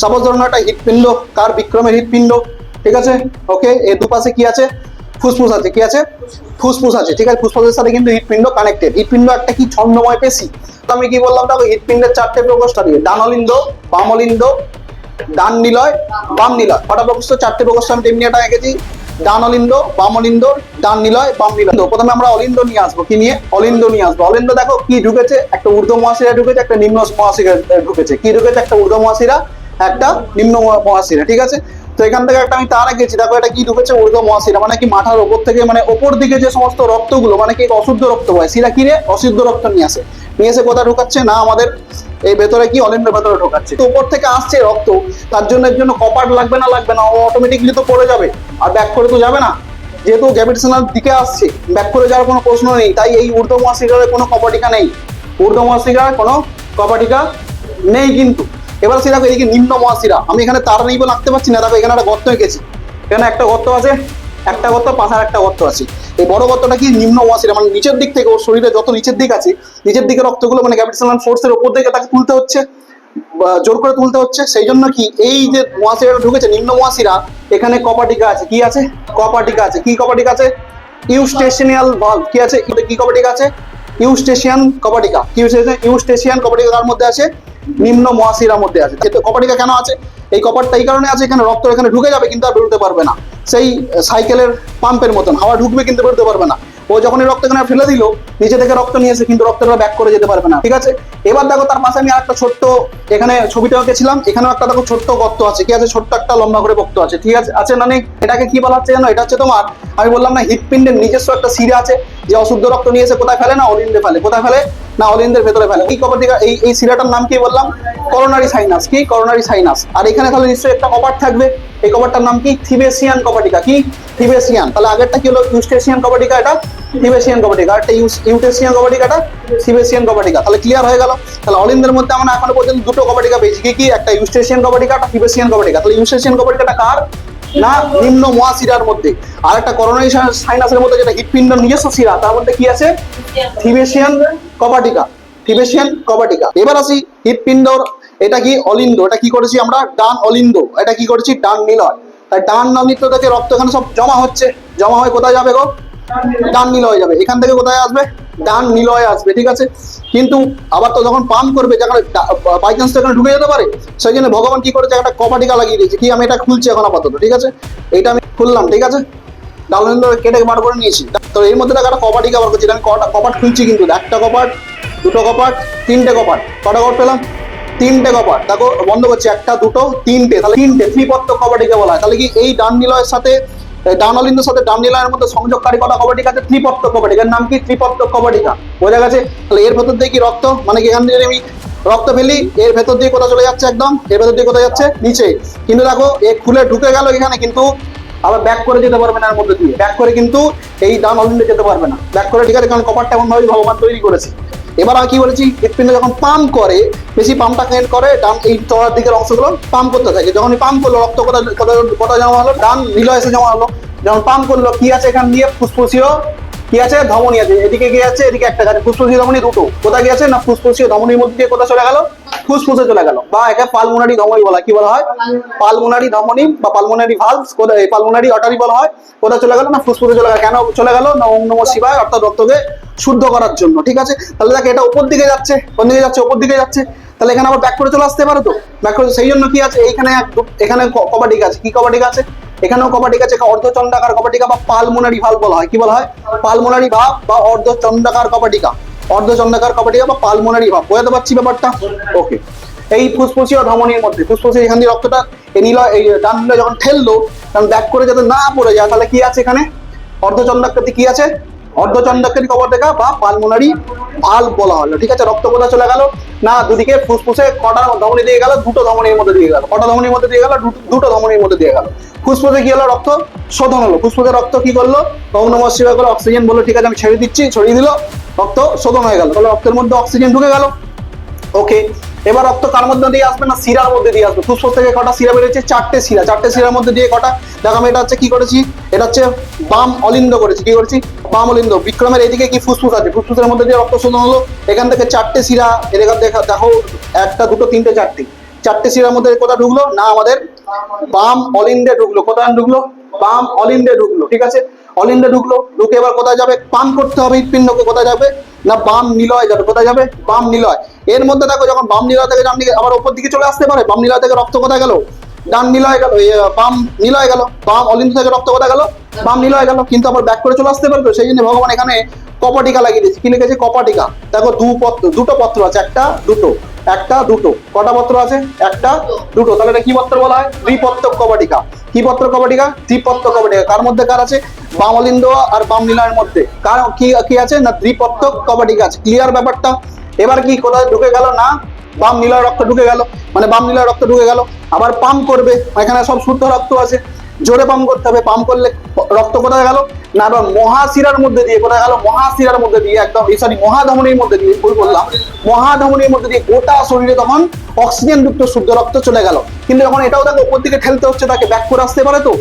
Suppose ধরুন একটা হৃৎপিণ্ড, কার বিক্রমের হৃৎপিণ্ড, ঠিক আছে? ওকে, এর দুপাশে কি আছে? ফুসফুস আছে, কি আছে? ফুসফুস আছে, ঠিক আছে? ফুসফুসের সাথে কিন্তু হৃৎপিণ্ড কানেক্টেড হৃৎপিণ্ড একটা কি ছন্দময় পেশি? তো আমি কি বললাম দেখো, হৃৎপিণ্ডের চারটে প্রকোষ্ঠ দিয়ে ডানলিন্দ বামলিন্দ ডান নিলয় বাম নিলয় কটা প্রকোষ্ঠ? চারটে প্রকোষ্ঠ আমি তেমনি একটা এঁকেছি। ডান অলিন্দ বাম অলিন্দ ডান নিলয় বাম নিলয় প্রথমে আমরা অলিন্দ নিয়ে আসব। কি নিয়ে? অলিন্দ নিয়ে আসব। অলিন্দ দেখো কি ঢুকেছে? একটা ঊর্ধ্ব মহাশিরা ঢুকেছে, একটা নিম্ন মহাশিরা ঢুকেছে। কি ঢুকেছে? একটা ঊর্ধ্ব মহাশিরা একটা নিম্ন মহাশিরা, ঠিক আছে? তো এখান থেকে একটা আমি তার গেছি। দেখো এটা কি ঢুকেছে ঊর্ধ্ব মহাশিরা মানে কি মাথার ওপর থেকে মানে ওপর দিকে যে সমস্ত রক্তগুলো মানে কি অশুদ্ধ রক্ত হয় শিরা কিনে অশুদ্ধ রক্ত নিয়ে আসে। নিয়ে এসে কোথায় ঢুকাচ্ছে? না, আমাদের এই ভেতরে কি? অলিন্দের ভেতরে ঢোকাচ্ছে। তো উপর থেকে আসছে রক্ত। তার জন্য এর জন্য কপাট লাগবে না লাগবে না? অটোমেটিকলি তো পড়ে যাবে। আর ব্যাক করে তো যাবে না। যেহেতু গ্র্যাভিটেশনাল দিকে আসছে ব্যাক করে যাওয়ার কোনো প্রশ্ন নেই। তাই এই ঊর্ধ্ব মহাশিরার কোনো কপাটিকা নেই। ঊর্ধ্ব মহাশিরার কোনো কপাটিকা নেই কিন্তু। এবার সে দেখো এদিকে নিম্ন মহাশিরা, আমি এখানে তার নেই বলে আঁকতে পারছি না, দেখো, এখানে একটা গর্ত এঁকেছি। এখানে একটা গর্ত আছে, একটা গর্ত পাশার একটা গর্ত আছে। এই বড় গর্তটা কি নিম্ন মহাশিরা মানে নিচের দিক থেকে ওর শরীরে যত নিচের দিক আছে, নিচের দিকে রক্তগুলো মানে গ্র্যাভিটেশনাল ফোর্সের উপর দিকে তাকে তুলতে হচ্ছে জোর করে তুলতে হচ্ছে। সেই জন্য কি এই যে মহাশিরা ঢুকেছে, নিম্ন মহাশিরা, এখানে কপাটিকা আছে। কি আছে? কপাটিকা আছে। কি কপাটিকা আছে? ইউস্টেশনিয়াল ভালভ কি আছে? কি কপাটিকা আছে? ইউস্টেশিয়ান কপাটিকা। কি ইউস্টেশিয়ান কপাটিকা তার মধ্যে আছে। নিম্ন মহাশিরার মধ্যে আছে। কিন্তু কপাটিকা কেন আছে? এই কপারটা এই কারণে আছে, এখানে রক্ত এখানে ঢুকে যাবে কিন্তু আর বেরোতে পারবে না। সেই সাইকেলের পাম্পের মতন, হাওয়া ঢুকবে কিন্তু বেরোতে পারবে না। ও যখন এই রক্ত এখানে ফেলে দিল নিচে থেকে রক্ত নিয়েছে কিন্তু রক্তটা ব্যাক করে যেতে পারবে না। ঠিক আছে? এবার দেখো, তার পাশে আমি আরেকটা ছোট্ট, এখানে ছবিটা এঁকেছিলাম এখানেও একটা দেখো ছোট্ট গর্ত আছে। কি আছে? ছোট্ট একটা লম্বা করে বক্ত আছে। ঠিক আছে? আছে না নেই? এটাকে কি বলা হচ্ছে জানো এটা হচ্ছে তোমার, আমি বললাম না, হৃৎপিণ্ডের নিজস্ব একটা শিরা আছে, যে অশুদ্ধ রক্ত নিয়েছে কোথায় ফেলে না? অলিন্দে ফেলে। কোথায় ফেলে? না অলিন্দের ভেতরে ফেলে এই কপাটিকা এই এই শিরাটার নাম কি বললাম? করোনারি সাইনাস কি? করোনারি সাইনাস আর এখানে তাহলে নিশ্চয়ই একটা কপাট থাকবে। এই কপারটার নাম কি? থিবেসিয়ান কপাটিকা কি? থিবেসিয়ান তাহলে আগেরটা কি হলো? ইউস্টেশিয়ান কপাটিকা এটা? থিবেসিয়ান কপাটিকা ইউস- ইউটেসিয়ান কপাটিকা এটা? থিবেসিয়ান কপাটিকা তাহলে ক্লিয়ার হয়ে গেল। তাহলে অলিন্দের মধ্যে আমরা এখনও পর্যন্ত দুটো কপাটিকা পেয়েছি। কি কি? একটা ইউস্টেশিয়ান কপাটিকা একটা থিবেসিয়ান কপাটিকা তাহলে ইউস্টেশিয়ান কপাটিকাটা কার? না, নিম্ন মহাশিরার মধ্যে। আর একটা করোনারি সাইনাসের মধ্যে, যেটা হৃৎপিণ্ড নিজস্ব শিরা। তার মধ্যে কি আছে? থিবেশিয়ান কপাটিকা থিবেশিয়ান কপাটিকা এবার আসি হৃৎপিণ্ডর, এটা কি অলিন্দ? এটা কি করেছি আমরা? ডান অলিন্দ। এটা কি করেছি? ডান নিলয়। তাই ডান অলিন্দ থেকে রক্ত এখানে সব জমা হচ্ছে। জমা হয়ে কোথায় যাবে গো? ডান নিলয় যাবে। এখান থেকে কোথায় আসবে? ডান নিলয় আসবে, ঠিক আছে? কিন্তু আবার তো যখন পাম্প করবে, যেখানে বাই চান্স এখানে ঢুকে যেতে পারে, সেই জন্য ভগবান কি করেছে, একটা কপাটিকা লাগিয়ে দিয়েছে। কি, আমি এটা খুলছি এখন আপাতত, ঠিক আছে? এইটা আমি খুললাম, ঠিক আছে? ডাউনলিন্দ কেটে বার করে নিয়েছি। তো এর মধ্যে দেখো একটা কপাটিকা বার করছি, আমি কটা কপাট খুলছি কিন্তু, একটা কপাট দুটো কপাট তিনটে কপাট কটা কপাট পেলাম? তিনটে কপাট দেখো, বন্ধ করছি, একটা, দুটো, তিনটে, তাহলে তিনটে ত্রিপত্র কপাটিকা বলা হয়। তাহলে কি এই ডান নিলয়ের সাথে এই ডান অলিন্দের সাথে নিলয়ের মধ্যে সংযোগকারী কটা কপাটিকা আছে? ত্রিপত্র কপাটিকার নাম কি? ত্রিপত্র কপাটিকা বোঝা গেছে? তাহলে এর ভেতর দিয়ে কি রক্ত? মানে কি এখান থেকে আমি রক্ত ফেলি? এর ভেতর দিয়ে কোথায় চলে যাচ্ছে একদম? এর ভেতর দিয়ে কোথায় যাচ্ছে? নিচে। কিন্তু দেখো, এ খুলে ঢুকে গেল এখানে কিন্তু আবার ব্যাক করে যেতে পারবে না এর মধ্যে দিয়ে। ব্যাক করে কিন্তু এই ডান অলিন্ডে যেতে পারবে না। ব্যাক করে ঠিক আছে? কারণ কপারটা এমন ভাবে ভগবান তৈরি করেছে। এবার আমি কি বলেছি হৃৎপিণ্ড যখন পাম্প করে, বেশি পাম্পটা কানেক্ট করে, ডান এই তলার দিকের অংশগুলো পাম্প করতে থাকে। যখন পাম্প করল, রক্ত কোথায় কোথায় জমা হলো, ডান নীল এসে জমা হলো। যখন পাম্প করল, কি আছে এখান দিয়ে? ফুসফুসীয় কি আছে? ধমনী আছে। এদিকে কি আছে? এদিকে একটা আছে ফুসফুসি ধমনী দুটো। কোথায় গিয়েছে? না ফুসফুসীয় ধমনীর মধ্যে দিয়ে কোথায় চলে গেল? ফুসফুসে চলে গেল। বা একে পালমোনারি ধমনী বলা কি বলা হয়? পালমোনারি ধমনী বা পালমোনারি কোথায়? পালমোনারি অটারি বলা হয়। কোথায় চলে গেল? না ফুসফুসে চলে গেল। কেন চলে গেল? না ওম নমঃ শিবায় অর্থাৎ রক্তকে শুদ্ধ করার জন্য। ঠিক আছে? তাহলে দেখে, এটা উপর দিকে যাচ্ছে। কোন দিকে যাচ্ছে? উপর দিকে যাচ্ছে। তাহলে এখানে আবার ব্যাক করে চলে আসতে পারে তো? ব্যাক করে সেই জন্য কি আছে? এইখানে এখানে ক- কপাটিকা আছে। কি কপাটিকা আছে? এখানেও কপাটিকা আছে অর্ধচন্ডাকার কপাটিকা বা পালমোনারি ভাল্ব বলা হয়। কি বলা হয়? পালমোনারি ভাব বা অর্ধচন্ডাকার কপাটিকা অর্ধচন্ডাকার কপাটিকা বা পালমোনারি ভাব। বোঝাতে পারছি ব্যাপারটা? ওকে। এই ফুসফুসি ও ধমনির মধ্যে, ফুসফুসি এখান দিয়ে রক্তটা নীল, এই ডান যখন ঠেললো তখন ব্যাক করে যাতে না পড়ে যায়, তাহলে কি আছে এখানে? অর্ধচন্ডাকৃতি কি আছে? অর্ধচন্ডাকৃতি কপাটিকা বা পালমোনারি ভাল্ব বলা হলো। ঠিক আছে রক্ত কোথায় চলে গেল। না, দুদিকে ফুসফুসে কটা ধমনী দিয়ে গেল, দুটো ধমনীর মধ্যে দিয়ে গেল। কটা ধমনীর মধ্যে দিয়ে গেল, দুটো ধমনীর মধ্যে দিয়ে গেল। ফুসফুসে কি হলো? রক্ত শোধন হলো। ফুসফুসে রক্ত কি করল? নমঃ শিবায় করে অক্সিজেন বলল, ঠিক আছে, আমি ছেড়ে দিচ্ছি ছড়িয়ে দিল। রক্ত শোধন হয়ে গেল। তাহলে রক্তের মধ্যে অক্সিজেন ঢুকে গেল। ওকে এবার রক্ত কার মধ্যে দিয়ে আসবে না শিরার মধ্যে দিয়ে আসবে? ফুসফুস থেকে কটা শিরা বেরিয়েছে? চারটে শিরা। চারটে শিরার মধ্যে দিয়ে কটা? দেখো আমি এটা হচ্ছে কি করেছি? এটা হচ্ছে বাম অলিন্দ করেছি। কি করেছি? বাম অলিন্দ বিক্রমের এদিকে কি ফুসফুস আছে? ফুসফুসের মধ্যে দিয়ে রক্ত শোধন হলো, এখান থেকে চারটে শিরা এখান দেখা, দেখো, একটা, দুটো, তিনটে, চারটে। চারটে শিরার মধ্যে কোথা ঢুকলো? না, আমাদের বাম অলিন্দে ঢুকলো। কোথায় ঢুকলো? বাম অলিন্দে ঢুকলো, ঠিক আছে? অলিন্দে ঢুকলো, ঢুকে এবার কোথায় যাবে? পান করতে হবে হৃৎপিণ্ডকে, কোথায় যাবে? না, বাম নিলয় যাবে, কোথায় যাবে? বাম নিলয়। এর মধ্যে দেখো, যখন বাম নিলয় থেকে দিকে আবার ওপর দিকে চলে আসতে পারে, বাম নিলয় থেকে রক্ত কোথায় গেল? ডান নিলয় গেল এই, আহ, বাম নিলয় গেল বাম অলিন্দ থেকে রক্ত কোথায় গেল বাম নিলয় গেল কিন্তু আবার ব্যাক করে চলে আসতে পারবে সেই জন্য ভগবান এখানে কপাটিকা লাগিয়ে দিয়েছে। কি লিখেছে? কপাটিকা। দেখো দু পত্র দুটো পত্র আছে একটা দুটো একটা দুটো। কটা পত্র আছে? একটা দুটো। তাহলে এটা কি পত্র বলা হয়? ত্রিপত্তক কপাটিকা। কি পত্র কপাটিকা? ত্রিপত্তক কপাটিকা। কার মধ্যে কার আছে? বাম অলিন্দ আর বাম নিলয়ের মধ্যে। কার কি কি আছে? না ত্রিপত্তক কপাটিকা আছে। ক্লিয়ার ব্যাপারটা? এবার কি কোথায় ঢুকে গেল? না বাম নীলার রক্ত ঢুকে গেল। মানে বাম নীলার রক্ত ঢুকে গেল। আবার পাম্প করবে, এখানে সব শুদ্ধ রক্ত আছে। জোরে পাম্প করতে হবে, পাম্প করলে রক্ত কোথায় গেল? না আবার মহাশিরার মধ্যে দিয়ে কোথায় গেল? মহাশিরার মধ্যে দিয়ে একদম সরি মহাধমনির মধ্যে দিয়ে, ভুল বললাম। মহাধমনির মধ্যে দিয়ে গোটা শরীরে তখন অক্সিজেন যুক্ত শুদ্ধ রক্ত চলে গেল। কিন্তু যখন এটাও তাকে উপর দিকে ঠেলতে হচ্ছে তাকে ব্যাক করে আসতে পারে তো?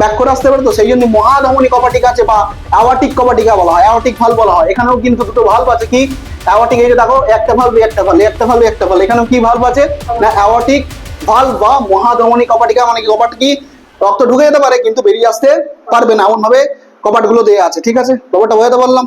ব্যাক করে আসতে পারে তো? সেই জন্য মহাধমনী কপাটিক আছে বা অ্যাওয়াটিক কপাটিকা বলা হয় অ্যাওয়াটিক ভালো বলা হয়। এখানেও কিন্তু দুটো ভাল্ব আছে কি? অ্যাওয়াটিক এই যে দেখো, একটা ভাল্ব একটা ভাল্ব একটা ভাল্ব একটা ভাল্ব এখানেও কি ভাল্ব আছে? না অ্যাওয়াটিক ভাল্ব বা মহাধমনী কপাটিকা মানে কি কপাট কি রক্ত ঢুকে যেতে পারে, কিন্তু বেরিয়ে আসতে পারবে না। এমন ভাবে কপাটগুলো দেওয়া আছে, ঠিক আছে? ব্যাপারটা বোঝাতে পারলাম